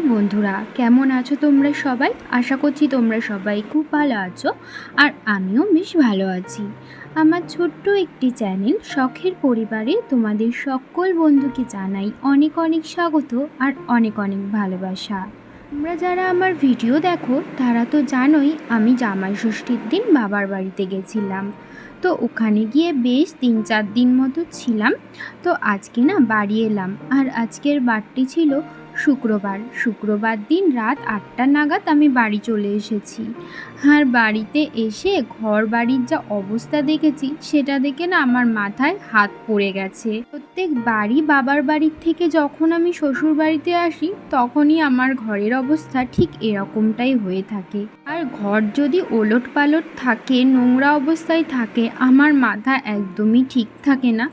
বন্ধুরা, কেমন আছো তোমরা সবাই? আশা করছি তোমরা সবাই খুব ভালো আছো আর আমিও বেশ ভালো আছি। আমার ছোট্ট একটি চ্যানেল শখের পরিবারে তোমাদের সকল বন্ধুকে জানাই অনেক অনেক স্বাগত আর অনেক অনেক ভালোবাসা। তোমরা যারা আমার ভিডিও দেখো, তারা তো জানোই আমি জামাই ষষ্ঠীর দিন বাবার বাড়িতে গেছিলাম। তো ওখানে গিয়ে বেশ তিন চার দিন মতো ছিলাম। তো আজকে না বাড়ি এলাম। আর আজকের বারটি ছিল শুক্রবার শুক্রবার দিন রাত আটটা নাগাদ আমি বাড়ি চলে এসেছি। আর বাড়িতে এসে ঘর বাড়ির যা অবস্থা দেখেছি, সেটা দেখে না আমার মাথায় হাত পড়ে গেছে। প্রত্যেক বাড়ি বাবার বাড়ির থেকে যখন আমি শ্বশুর বাড়িতে আসি, তখনই আমার ঘরের অবস্থা ঠিক এরকমটাই হয়ে থাকে। আর ঘর যদি ওলট পালট থাকে, নোংরা অবস্থায় থাকে, আমার মাথা একদমই ঠিক থাকে না।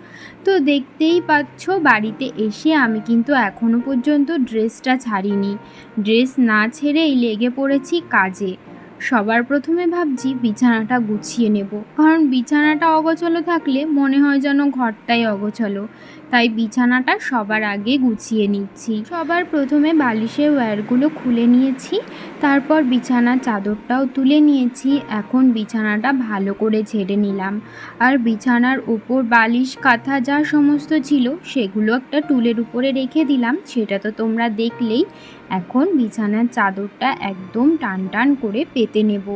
তো দেখতেই পাচ্ছ, বাড়িতে এসে আমি কিন্তু এখনও পর্যন্ত ড্রেসটা ছাড়িনি। ড্রেস না ছেড়েই লেগে পড়েছি কাজে। সবার প্রথমে ভাবছি বিছানাটা গুছিয়ে নেব। কারণ বিছানাটা অগোছলো থাকলে মনে হয় যেন ঘরটাই অগোছলো। তাই বিছানাটা সবার আগে গুছিয়ে নিচ্ছি। সবার প্রথমে বালিশের ওয়্যারগুলো খুলে নিয়েছি, তারপর বিছানার চাদরটাও তুলে নিয়েছি। এখন বিছানাটা ভালো করে ঝেড়ে নিলাম। আর বিছানার উপর বালিশ, কাঁথা যা সমস্ত ছিল, সেগুলো একটা টুলের উপরে রেখে দিলাম। সেটা তো তোমরা দেখলেই। এখন বিছানার চাদরটা একদম টান টান করে পেতে নেব।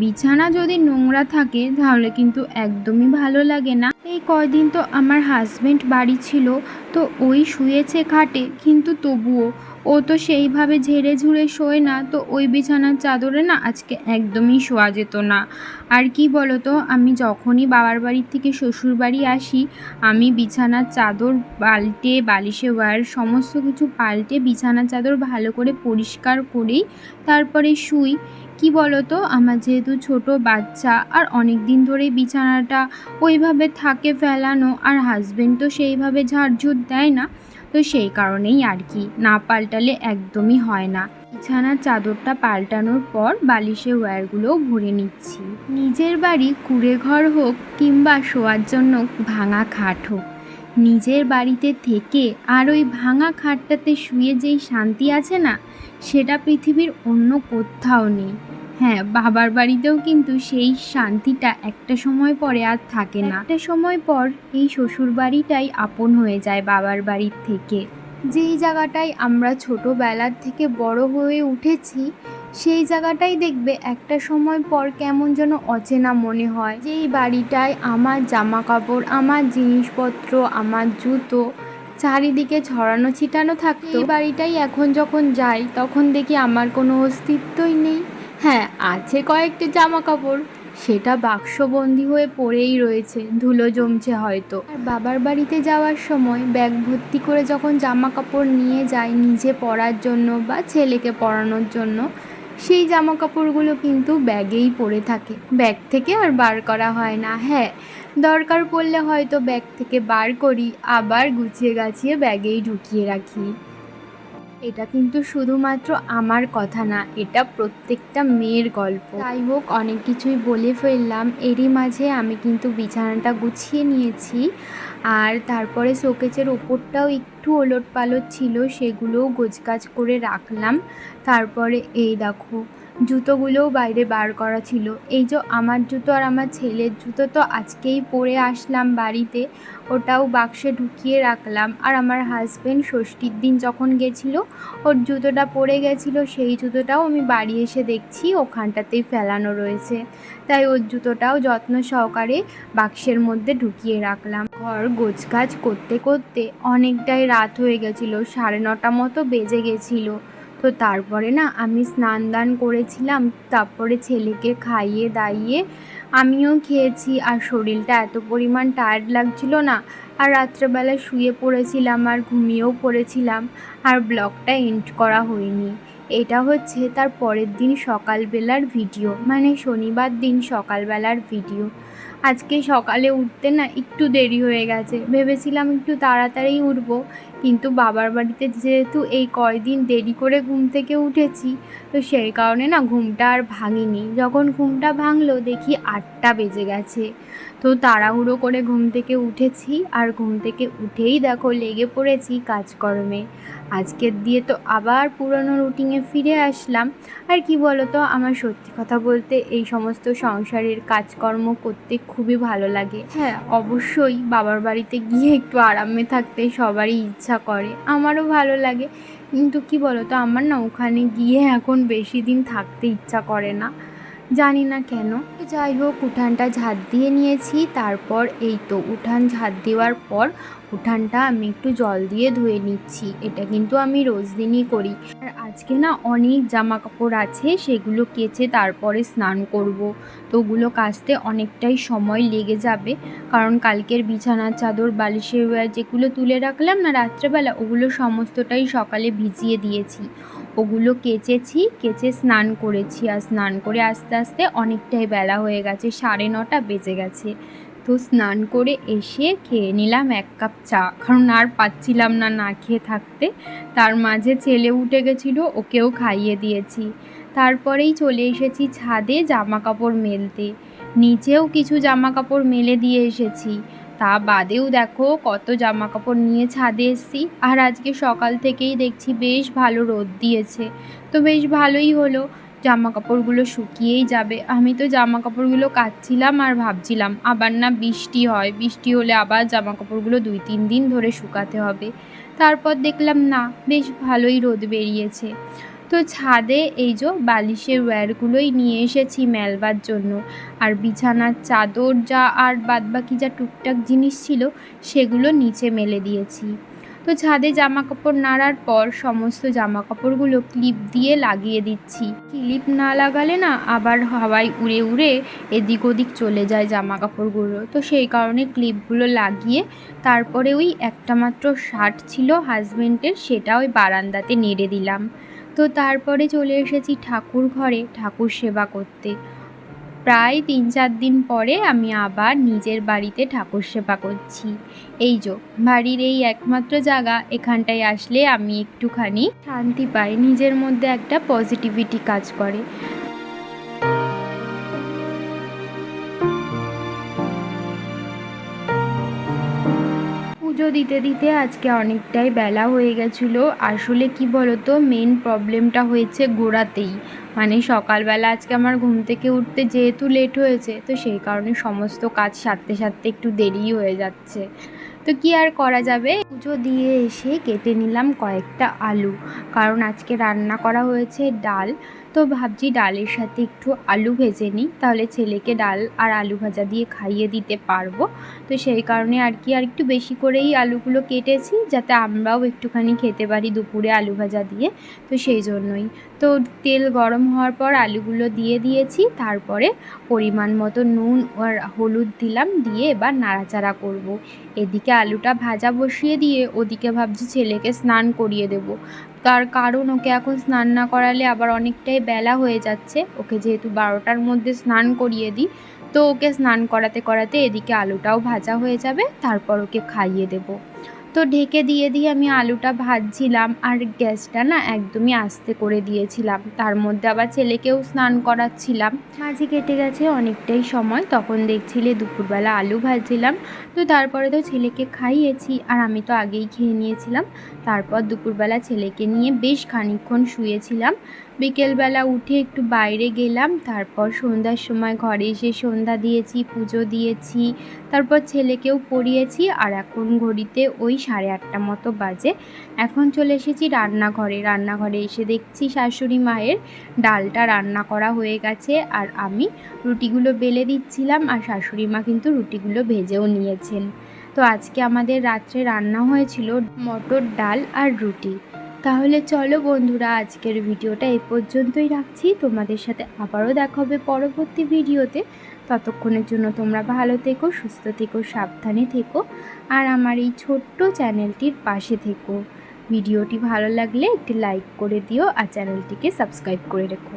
বিছানা যদি নোংরা থাকে, তাহলে কিন্তু একদমই ভালো লাগে না। এই কয়দিন তো আমার হাজবেন্ড বাড়ি ছিল, তো ওই শুয়েছে খাটে, কিন্তু তবুও ও তো সেইভাবে ঝেড়ে ঝুড়ে শোয় না, তো ওই বিছানার চাদরে না আজকে একদমই শোয়া যেত না। আর কি বলো তো আমি যখনই বাবার বাড়ির থেকে শ্বশুর বাড়ি আসি, আমি বিছানার চাদর পাল্টে, বালিশে ওয়ার সমস্ত কিছু পাল্টে বিছানার চাদর ভালো করে পরিষ্কার করেই তারপরে শুই। কি তো আমার যেহেতু ছোট বাচ্চা আর অনেক দিন ধরেই বিছানাটা ওইভাবে থাকে ফেলানো আর হাজবেন্ড তো সেইভাবে ঝাড়ঝুট দেয় না, তো সেই কারণেই আর কি, না পাল্টালে একদমই হয় না। বিছানার চাদরটা পাল্টানোর পর বালিশের ওয়্যারগুলোও ভরে নিচ্ছি। নিজের বাড়ি কুড়ে ঘর হোক কিংবা শোয়ার জন্য ভাঙা খাট হোক, নিজের বাড়িতে থেকে আর ওই ভাঙা খাটটাতে শুয়ে যেই শান্তি আছে না, সেটা পৃথিবীর অন্য কোথাও নেই। হ্যাঁ বাবার বাড়িতেও কিন্তু সেই শান্তিটা একটা সময় পরে আর থাকে না। একটা সময় পর এই শ্বশুর বাড়িটাই আপন হয়ে যায় বাবার বাড়ির থেকে। যেই জায়গাটায় আমরা ছোটোবেলার থেকে বড় হয়ে উঠেছি, সেই জায়গাটাই দেখবে একটা সময় পর কেমন যেন অচেনা মনে হয়। যেই বাড়িটায় আমার জামা কাপড় আমার জিনিসপত্র, আমার জুতো চারিদিকে ছড়ানো ছিটানো থাকতো। বাড়িটাই এখন যখন যাই, তখন দেখি আমার কোনো অস্তিত্বই নেই। হ্যাঁ আছে কয়েকটি জামা কাপড় সেটা বাক্সবন্দি হয়ে পড়েই রয়েছে, ধুলো জমছে হয়তো। আর বাবার বাড়িতে যাওয়ার সময় ব্যাগ ভর্তি করে যখন জামা কাপড় নিয়ে যাই নিজে পরার জন্য বা ছেলেকে পরানোর জন্য, সেই জামা কাপড়গুলো কিন্তু ব্যাগেই পড়ে থাকে। ব্যাগ থেকে আর বার করা হয় না হ্যাঁ। দরকার পড়লে হয়তো ব্যাগ থেকে বার করি, আবার গুছিয়ে গাছিয়ে ব্যাগেই ঢুকিয়ে রাখি। এটা কিন্তু শুধুমাত্র আমার কথা না, এটা প্রত্যেকটা মেয়ের গল্প। তাই হোক, অনেক কিছুই বলে ফেললাম। এরই মাঝে আমি কিন্তু বিছানাটা গুছিয়ে নিয়েছি। আর তারপরে শোকেচের ওপরটাও একটু ওলট পালট ছিল, সেগুলোও গোছগাছ করে রাখলাম। তারপরে এই দেখো জুতোগুলোও বাইরে বার করা ছিল। এই যে আমার জুতো আর আমার ছেলের জুতো তো আজকেই পরে আসলাম বাড়িতে, ওটাও বাক্সে ঢুকিয়ে রাখলাম। আর আমার হাজব্যান্ড ষষ্ঠীর দিন যখন গেছিল, ওর জুতোটা পরে গেছিল, সেই জুতোটাও আমি বাড়ি এসে দেখছি ওখানটাতেই ফেলানো রয়েছে। তাই ওর জুতোটাও যত্ন সহকারে বাক্সের মধ্যে ঢুকিয়ে রাখলাম। ঘর গোছগাছ করতে করতে অনেকটাই রাত হয়ে গেছিল, সাড়ে নটা মতো বেজে গেছিল। তো তারপরে না আমি স্নান দান করেছিলাম, তারপরে ছেলেকে খাইয়ে দাইয়ে আমিও খেয়েছি। আর শরীরটা এত পরিমাণ টায়ার্ড লাগছিল না, আর রাত্রেবেলা শুয়ে পড়েছিলাম আর ঘুমিয়েও পড়েছিলাম, আর ব্লগটা এন্ড করা হয়নি। এটা হচ্ছে তার পরের দিন সকালবেলার ভিডিও মানে শনিবার দিন সকালবেলার ভিডিও আজকে সকালে উঠতে না একটু দেরি হয়ে গেছে। ভেবেছিলাম একটু তাড়াতাড়ি উঠব, কিন্তু বাবার বাড়িতে যেহেতু এই কয়দিন দেরি করে ঘুম থেকে উঠেছি, তো সেই কারণে না ঘুমটা আর ভাঙিনি। যখন ঘুমটা ভাঙলো, দেখি আটটা বেজে গেছে। তো তাড়াহুড়ো করে ঘুম থেকে উঠেছি, আর ঘুম থেকে উঠেই দেখো লেগে পড়েছি কাজকর্মে। আজকের দিয়ে তো আবার পুরনো রুটিনে ফিরে আসলাম। আর কি বলো তো আমার সত্যি কথা বলতে এই সমস্ত সংসারের কাজকর্ম করতে খুবই ভালো লাগে। হ্যাঁ অবশ্যই বাবার বাড়িতে গিয়ে একটু আরামে থাকতে সবারই ইচ্ছা করে। আমারও ভালো লাগে। কিন্তু কি বলো তো আমার না ওখানে গিয়ে এখন বেশি দিন থাকতে ইচ্ছা করে না। জানি না কেন। যাই হোক, উঠানটা ঝাঁট দিয়ে নিয়েছি। তারপর এই তো উঠান ঝাঁট দেওয়ার পর উঠানটা আমি একটু জল দিয়ে ধুয়ে নিচ্ছি। এটা কিন্তু আমি রোজ দিনই করি। আর আজকে না অনেক জামা কাপড় আছে, সেগুলো কেচে তারপরে স্নান করব। তো ওগুলো কাচতে অনেকটাই সময় লেগে যাবে। কারণ কালকের বিছানার চাদর, বালিশের ওয়্যার যেগুলো তুলে রাখলাম না রাত্রেবেলা, ওগুলো সমস্তটাই সকালে ভিজিয়ে দিয়েছি। ওগুলো কেচেছি, কেচে স্নান করেছি আর স্নান করে আস্তে আস্তে অনেকটাই বেলা হয়ে গেছে, সাড়ে নটা বেজে গেছে। তো স্নান করে এসে খেয়ে নিলাম এক কাপ চা। কারণ আর পাচ্ছিলাম না না খেয়ে থাকতে। তার মাঝে ছেলে উঠে গেছিল, ওকেও খাইয়ে দিয়েছি। তারপরেই চলে এসেছি ছাদে জামা কাপড় মেলতে। নিচেও কিছু জামা কাপড় মেলে দিয়ে এসেছি। তা বাদেও দেখো কত জামা কাপড় নিয়ে ছাদে এসেছি। আর আজকে সকাল থেকেই দেখছি বেশ ভালো রোদ দিয়েছে। তো বেশ ভালোই হলো জামা কাপড়গুলো শুকিয়েই যাবে। আমি তো জামা কাপড়গুলো কাচ্ছিলাম আর ভাবছিলাম, আবার না বৃষ্টি হয়। বৃষ্টি হলে আবার জামা কাপড়গুলো দুই তিন দিন ধরে শুকাতে হবে। তারপর দেখলাম না, বেশ ভালোই রোদ বেরিয়েছে। তো ছাদে এই যে বালিশের ওয়্যারগুলোই নিয়ে এসেছি মেলবার জন্য। আর বিছানার চাদর যা আর বাদবাকি যা টুকটাক জিনিস ছিল, সেগুলো নিচে মেলে দিয়েছি। তো ছাদে জামা কাপড় নাড়ার পর সমস্ত জামা কাপড়গুলো ক্লিপ দিয়ে লাগিয়ে দিচ্ছি। ক্লিপ না লাগালে না আবার হাওয়ায় উড়ে উড়ে এদিক ওদিক চলে যায় জামা কাপড়গুলো তো সেই কারণে ক্লিপগুলো লাগিয়ে তারপরে ওই একটা মাত্র শার্ট ছিল হাজবেন্ডের, সেটা ওই বারান্দাতে নেড়ে দিলাম। তো তারপরে চলে এসেছি ঠাকুর ঘরে ঠাকুর সেবা করতে। প্রায় তিন চার দিন পরে আমি আবার নিজের বাড়িতে ঠাকুর সেবা করছি। এই যো, বাড়ির এই একমাত্র জায়গা, এখানটায় আসলে আমি একটুখানি শান্তি পাই। নিজের মধ্যে একটা পজিটিভিটি কাজ করে। পুজো দিতে দিতে আজকে অনেকটাই বেলা হয়ে গেছিল। আসলে কি বলতো মেন প্রবলেমটা হয়েছে গোড়াতেই। মানে সকালবেলা আজকে আমার ঘুম থেকে উঠতে যেহেতু লেট হয়েছে, তো সেই কারণে সমস্ত কাজ সারতে সারতে একটু দেরি হয়ে যাচ্ছে। তো কি আর করা যাবে? পুজো দিয়ে এসে কেটে নিলাম কয়েকটা আলু। কারণ আজকে রান্না করা হয়েছে ডাল। তো ভাবছি ডালের সাথে একটু আলু ভেজে নিই, তাহলে ছেলেকে ডাল আর আলু ভাজা দিয়ে খাইয়ে দিতে পারব। তো সেই কারণে আর কি, আর একটু বেশি করেই আলুগুলো কেটেছি, যাতে আমরাও একটুখানি খেতে পারি দুপুরে আলু ভাজা দিয়ে। তো সেই জন্যই। তো তেল গরম হওয়ার পর আলুগুলো দিয়ে দিয়েছি, তারপরে পরিমাণ মতো নুন আর হলুদ দিলাম, দিয়ে এবার নাড়াচাড়া করব। এদিকে আলুটা ভাজা বসিয়ে দিয়ে ওদিকে ভাবছি ছেলেকে স্নান করিয়ে দেব। তার কারণ, ওকে এখন স্নান না করালে আবার অনেকটাই বেলা হয়ে যাচ্ছে। ওকে যেহেতু বারোটার মধ্যে স্নান করিয়ে দিই, তো ওকে স্নান করাতে করাতে এদিকে আলুটাও ভাজা হয়ে যাবে, তারপর ওকে খাইয়ে দেবো। তো ঢেকে দিয়ে দিয়ে আমি আলুটা ভাজছিলাম আর গ্যাসটা না একদমই আস্তে করে দিয়েছিলাম। তার মধ্যে আবার ছেলেকেও স্নান করাচ্ছিলাম। মাঝে কেটে গেছে অনেকটাই সময়, তখন দেখছিলে দুপুরবেলা আলু ভাজছিলাম। তো তারপরে তো ছেলেকে খাইয়েছি আর আমি তো আগেই খেয়ে নিয়েছিলাম। তারপর দুপুরবেলা ছেলেকে নিয়ে বেশ খানিক্ষণ শুয়েছিলাম। বিকেলবেলা উঠে একটু বাইরে গেলাম, তারপর সন্ধ্যার সময় ঘরে এসে সন্ধ্যা দিয়েছি, পুজো দিয়েছি, তারপর ছেলেকেও পড়িয়েছি আর এখন ঘড়িতে ওই সাড়ে আটটা মতো বাজে। এখন চলে এসেছি রান্নাঘরে রান্নাঘরে এসে দেখছি শাশুড়ি মায়ের ডালটা রান্না করা হয়ে গেছে আর আমি রুটিগুলো বেলে দিচ্ছিলাম আর শাশুড়ি মা কিন্তু রুটিগুলো ভেজেও নিয়েছেন। তো আজকে আমাদের রাত্রে রান্না হয়েছিল মটর ডাল আর রুটি। তাহলে চলো বন্ধুরা, আজকের ভিডিওটা এ পর্যন্তই রাখছি। তোমাদের সাথে আবারও দেখা হবে পরবর্তী ভিডিওতে। ততক্ষণের জন্য তোমরা ভালো থেকো, সুস্থ থেকো, সাবধানে থেকো আর আমার এই ছোট্ট চ্যানেলটির পাশে থেকো। ভিডিওটি ভালো লাগলে একটি লাইক করে দিও আর চ্যানেলটিকে সাবস্ক্রাইব করে রেখো।